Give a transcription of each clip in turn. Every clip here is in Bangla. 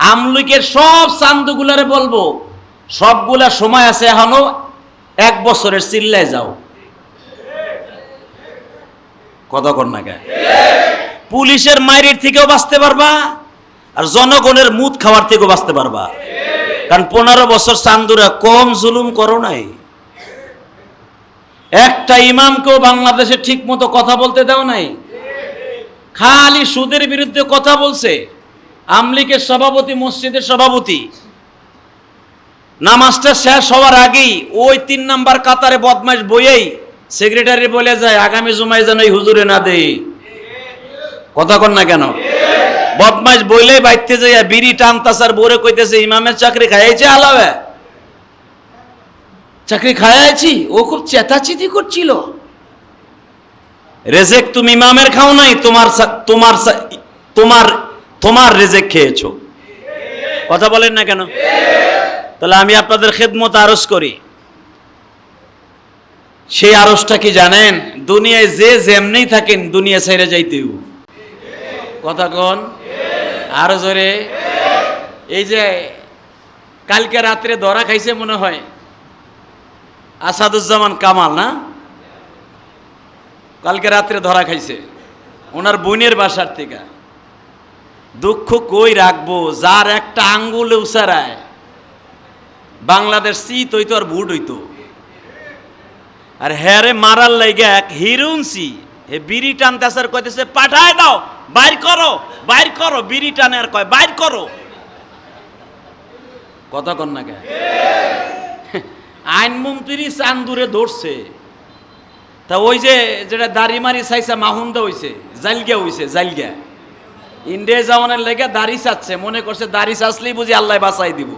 আমলিকের সব চান্দুগুলারে বলব, সবগুলা সময় আছে এখনও, এক বছরের চিল্লায় যাও। কথা কর না পুলিশের মায়ের থেকেও বাঁচতে পারবা, আর জনগণের মুদ খাওয়ার থেকেও বাঁচতে পারবা। কারণ পনেরো বছর চান্দুরা কম জুলুম করো নাই। একটা ইমামকেও বাংলাদেশে ঠিক মতো কথা বলতে দেও নাই। খালি সুদের বিরুদ্ধে কথা বলছে। আমলিকের সভাপতি, মসজিদের সভাপতি। নামাজটা শেষ হওয়ার আগেই ওই তিন নাম্বার কাতারে বদমাইশ বইয়েই সেক্রেটারি বলে যায়, আগামী জুমায় যেন এই হুজুরে না দেই। কথা কর না কেন? বদমাইশ বইলেই বাইতে যাইয়া বিড়ি টানতাসার বোরে কইতেছে, ইমামের চাকরি খাইছে আলাবে চাকরি খাইছি ও খুব চেতাচিতি করছিল। রেজেক, তুমি ইমামের খাও নাই, তোমার তোমার তোমার তোমার রেজেক খেয়েছো। কথা বলেন না কেন? তাহলে আমি আপনাদের খেদমত আরজ করি। সেই আরজটা কি জানেন? দুনিয়ায় যে যেমনি থাকেন, দুনিয়া ছেড়ে যাইতেও। কথা কন? আরও জোরে। এই যে কালকে রাত্রে ধরা খাইছে মনে হয়। আসাদুজ্জামান কামাল, না? কালকে রাত্রে ধরা খাইছে। ওনার বোনের বাসার থেকে। দুঃখ কই রাখব? যার একটা আঙ্গুলে উসারায়। বাংলাদেশ সিত হইতো আর ভুট হইতো। আর হ্যারে মারার লাইগা এক হিরুনসি হে বিড়ি টানতে আসার কইতেছে, পাঠায় দাও, বাইর করো বাইর করো, বিড়ি টানে আর কয়, বাইর করো। কথা কন না কে আইনমন্ত্রী চান্দুরে ধরছে। তা ওই যে, যেটা দাড়ি মারি চাইছে, মাহুন্দা হইছে জালগিয়া হইছে জালগিয়া ইন্ডিয়া যাওয়ানের লেগে দাড়ি চাচ্ছে, মনে করছে দাড়ি চাচলেই বুঝি আল্লাহ বাঁচাই দিব।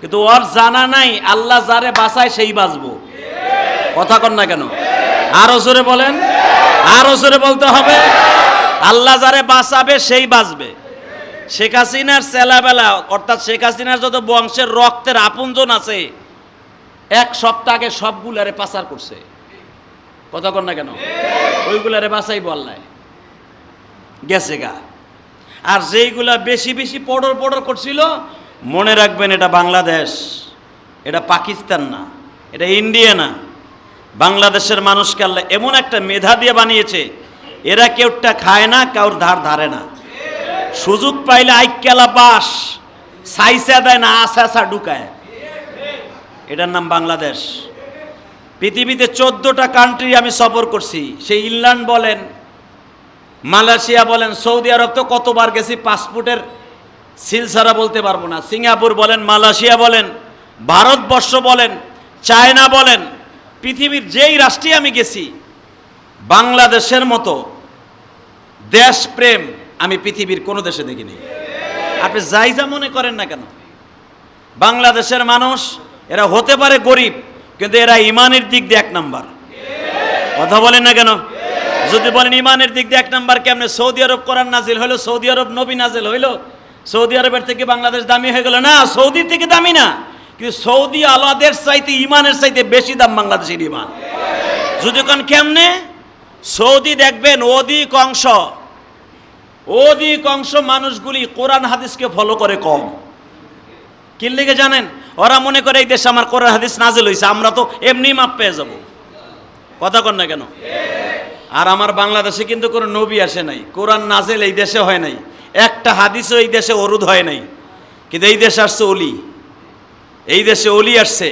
কিন্তু ওর জানা নাই, আল্লাহ যারে বাঁচায় সেই বাঁচবো। কথা কন না কেন? আরও জোরে বলেন, আরও জোরে বলতে হবে, আল্লাহ যারে বাঁচাবে সেই বাঁচবে। শেখ হাসিনার চেলাবেলা, অর্থাৎ শেখ হাসিনার যত বংশের রক্তের আপনজন আছে, এক সপ্তাহ আগে সবগুলারে পাচার করছে। কথা কন না কেন? ওইগুলারে বাঁচাই বললাই গেছে গা। আর যেইগুলা বেশি বেশি পড়র পড়র করছিল, মনে রাখবেন এটা বাংলাদেশ, এটা পাকিস্তান না, এটা ইন্ডিয়া না। বাংলাদেশের মানুষকে আল্লাহ এমন একটা মেধা দিয়ে বানিয়েছে, এরা কেউটা খায় না, কাউর ধার ধারে না। সুযোগ পাইলে আইকেলা বাস সাইসা দেয় না, আসা আসা ঢুকায়। এটার নাম বাংলাদেশ। পৃথিবীতে চোদ্দোটা কান্ট্রি আমি সফর করছি, সেই ইংল্যান্ড বলেন মালয়েশিয়া বলেন, সৌদি আরব তো কতবার গেছি, পাসপোর্টের সিলসারা বলতে পারব না। সিঙ্গাপুর বলেন, মালয়েশিয়া বলেন, ভারতবর্ষ বলেন, চায়না বলেন, পৃথিবীর যেই রাষ্ট্রে আমি গেছি, বাংলাদেশের মতো দেশপ্রেম আমি পৃথিবীর কোনো দেশে দেখিনি। আপনি যাই যা মনে করেন না কেন, বাংলাদেশের মানুষ, এরা হতে পারে গরিব, কিন্তু এরা ইমানের দিক দিয়ে এক নাম্বার। কথা বলেন না কেন? যদি বলেন ইমানের দিক দিয়ে এক নাম্বার কেমনে? সৌদি আরব কোরআন নাজিল হইল, সৌদি আরব নবী নাজিল হইল। সৌদি আরবের থেকে বাংলাদেশ দামি হয়ে গেল। না, সৌদি থেকে দামি না। কিন্তু সৌদি আলাদের চাইতে ইমানের চাইতে বেশি দাম বাংলাদেশের ইমান যদি কোন কেমনে? সৌদি দেখবেন অধিক অংশ অধিক অংশ মানুষগুলি কোরআন হাদিসকে ফলো করে কম। কি লেগে জানেন? ওরা মনে করে এই দেশে আমার কোরআন হাদিস নাজিল হয়েছে আমরা তো এমনি মাপ পেয়ে যাব। কথা কর না কেন? আর আমার বাংলাদেশে কিন্তু কোনো নবী আসে নাই। কোরআন নাজেল এই দেশে হয় নাই। একটা হাদিসও এই দেশে অরুদ হয় নাই। কিন্তু এই দেশে আসছে অলি। এই দেশে অলি আসছে।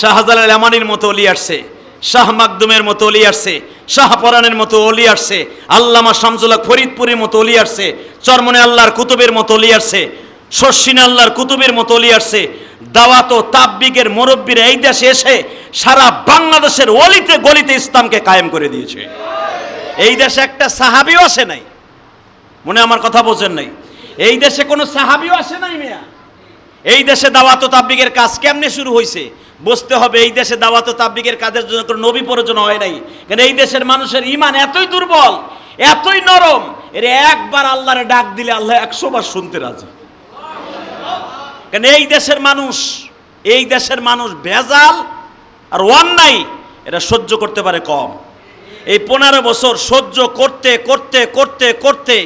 শাহজালাল আমানির মতো অলি আসছে। শাহ মাকদুমের মতো অলি আসছে। শাহ পরাণের মতো অলি আসছে। আল্লামা শামসুল্লাহ ফরিদপুরের মতো অলি আসছে। চরমনে আল্লাহর কুতুবের মতো অলি আসছে। শর্ষিনে আল্লাহর কুতুবের মতো অলি আসছে। দাওয়াত ও তাব্বিকের মুরব্বীরা এই দেশে এসে সারা বাংলাদেশের অলিতে গলিতে ইসলামকে কায়েম করে দিয়েছে। এই দেশে একটা সাহাবিও আসে নাই। মনে আমার কথা বোঝেন নাই। এই দেশে কোনো সাহাবিও আসে নাই মিয়া। এই দেশে দাওয়াত ও তাবলিগের কাজ কেমনে শুরু হয়েছে বুঝতে হবে, এই দেশে দাওয়াত ও তাবলিগের কাজের জন্য কোনো নবী প্রয়োজন হয় নাই। কারণ এই দেশের মানুষের ইমান এতই দুর্বল, এতই নরম, এর একবার আল্লাহরে ডাক দিলে আল্লাহ একশো বার শুনতে রাজি। কারণ এই দেশের মানুষ, এই দেশের মানুষ ভেজাল আর অন্যায় এটা সহ্য করতে পারে কম। এই পনেরো বছর সহ্য করতে করতে করতে করতে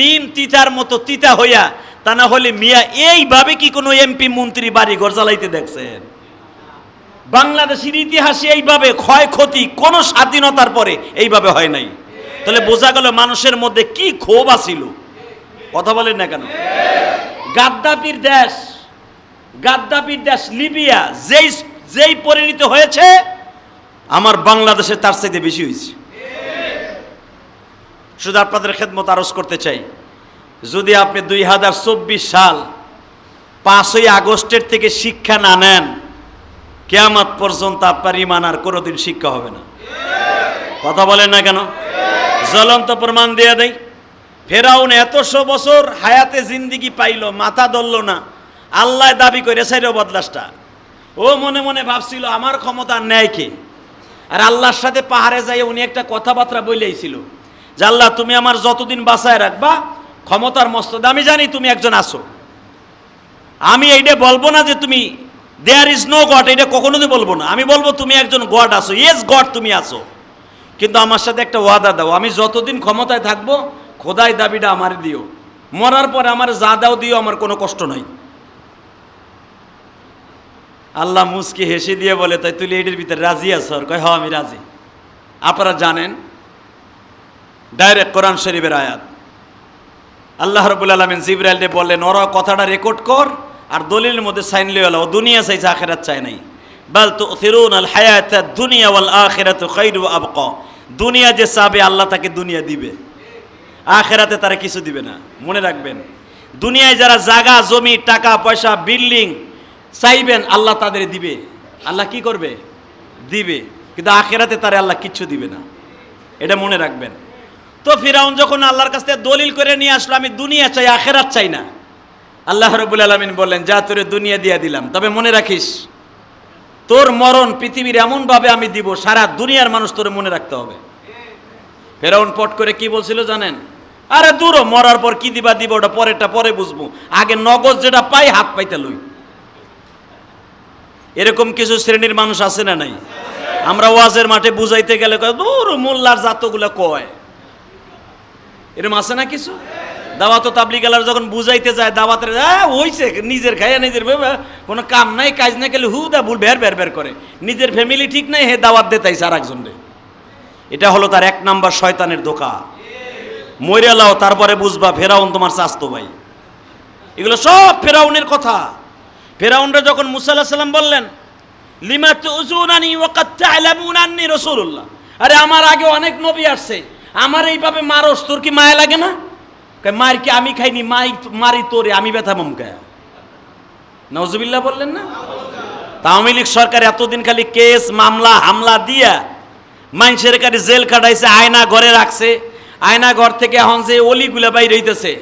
নিম তিতার মতো তিতা হইয়া তা না হলে মিয়া এইভাবে কি কোনো এমপি মন্ত্রী বাড়ি ঘর জ্বালাইতে দেখছেন? বাংলাদেশের ইতিহাসে এইভাবে ক্ষয়ক্ষতি কোনো স্বাধীনতার পরে এইভাবে হয় নাই। তাহলে বোঝা গেল মানুষের মধ্যে কি ক্ষোভ আসিল কথা বলেন না কেন? গাদ্দাপির দেশ গাদ্দাপির দেশ লিবিয়া যেই যেই পরিণত হয়েছে, আমার বাংলাদেশে তার চাইতে বেশি হয়েছে। শুধু আপনাদের খেদমত আরজ করতে চাই। যদি আপনি দুই হাজার চব্বিশ সাল পাঁচই আগস্টের থেকে শিক্ষা না নেন, কেয়ামত পর্যন্ত আপনার ইমান আর কোনোদিন শিক্ষা হবে না। কথা বলেন না কেন? জ্বলন্ত প্রমাণ দিয়ে দেয় ফেরাউন এতশো বছর হায়াতে জিন্দিগি পাইল, মাথা ধরল না। আল্লাহ দাবি করে সাইর বদলাসটা। ও মনে মনে ভাবছিল, আমার ক্ষমতা নেয় কে? আর আল্লাহর সাথে পাহাড়ে যাই উনি একটা কথাবার্তা বলেইছিল। যে তুমি আমার যতদিন বাঁচায় রাখবা, ক্ষমতার মস্তদ। আমি জানি তুমি একজন আসো আমি এইটা বলব না যে তুমি দেয়ার ইজ নো গড এটা কখনোই বলব না। আমি বলব তুমি একজন গড আসো ইয়েস গড তুমি আসো কিন্তু আমার সাথে একটা ওয়াদা দাও। আমি যতদিন ক্ষমতায় থাকব, খোদাই দাবিটা আমার দিও। মরার পরে আমার যা দাও, দিও, আমার কোনো কষ্ট নাই। আল্লাহ মুসকি হেসে দিয়ে বলে, তাই তুই এটির ভিতরে রাজি আছো? আর কয় হ আমি রাজি। আপনারা জানেন ডাইরেক্ট কোরআন শরীফের আয়াত। আল্লাহ রবুল আলমিন জিব্রাইলকে বললেন, ওরা কথাটা রেকর্ড কর আর দলিলের মধ্যে সাইন লিয়ে ও দুনিয়া চাইছে, আখেরাত চায় নাই। বাল তো ফিরুন আল হায়াত দুনিয়া ওয়াল আখেরাত খৈরু আবক। দুনিয়া যে চাবে, আল্লাহ তাকে দুনিয়া দিবে। আখেরাতে তারা কিছু দিবে না। মনে রাখবেন, দুনিয়ায় যারা জাগা জমি, টাকা, পয়সা বিল্ডিং চাইবেন, আল্লাহ তাদের দিবে। আল্লাহ কি করবে? দিবে। কিন্তু আখেরাতে তারা আল্লাহ কিচ্ছু দিবে না। এটা মনে রাখবেন। তো ফিরাউন যখন আল্লাহর কাছ থেকে দলিল করে নিয়ে আসলো, আমি দুনিয়া চাই, আখেরাত চাই না। আল্লাহ রবুল আলমিন বললেন, যা তোরে দুনিয়া দিয়ে দিলাম, তবে মনে রাখিস, তোর মরণ পৃথিবীর এমনভাবে আমি দিব, সারা দুনিয়ার মানুষ তোরে মনে রাখতে হবে। ফেরাউন পট করে কি বলছিল জানেন? আরে দূর, মরার পর কি দিবা দিব, ওটা পরেরটা পরে বুঝব। আগে নগদ যেটা পাই, হাত পাইতে লই। এরকম কিছু শ্রেণির মানুষ আছে না নাই? আমরা ওয়াজের মাঠে বুঝাইতে গেলে দূর, মোল্লার জাতগুলো কয়? এরকম আছে না কিছু? দাওয়াত তাবলি গেলার যখন বুঝাইতে যায় দাওয়াতের হইছে, নিজের খাইয়া নিজের কোনো কাম নাই, কাজ নাই গেলে হু দা ভুল বের বের বের করে। নিজের ফ্যামিলি ঠিক নাই, হে দাওয়াত দেতাইছে আর একজন এটা হলো তার এক নাম্বার শয়তানের দোকা মরিয়ালাও তারপরে বুঝবা, ফেরাউন তোমার স্বাস্থ্য ভাই। এগুলো সব ফেরাউনের কথা। ফেরাউনরা যখন মুসা আল্লাহ সাল্লাম বললেন, লিমা তুজুনানি আরে, আমার আগে অনেক নবী আসছে। আমার এইভাবে মারস, তোর কি মায়া লাগে না? মার কি আমি খাইনি, মাই, মারি তোরে, আমি ব্যথা মম মমকা নজবিল্লা বললেন না? আওয়ামী লীগ সরকার এতদিন খালি কেস, মামলা, হামলা দিয়া মানুষের কাছে জেল খাটাইছে, আয়না ঘরে রাখছে, আয়না ঘর থেকে এখন যে অলিগুলা বাইর হইতেছে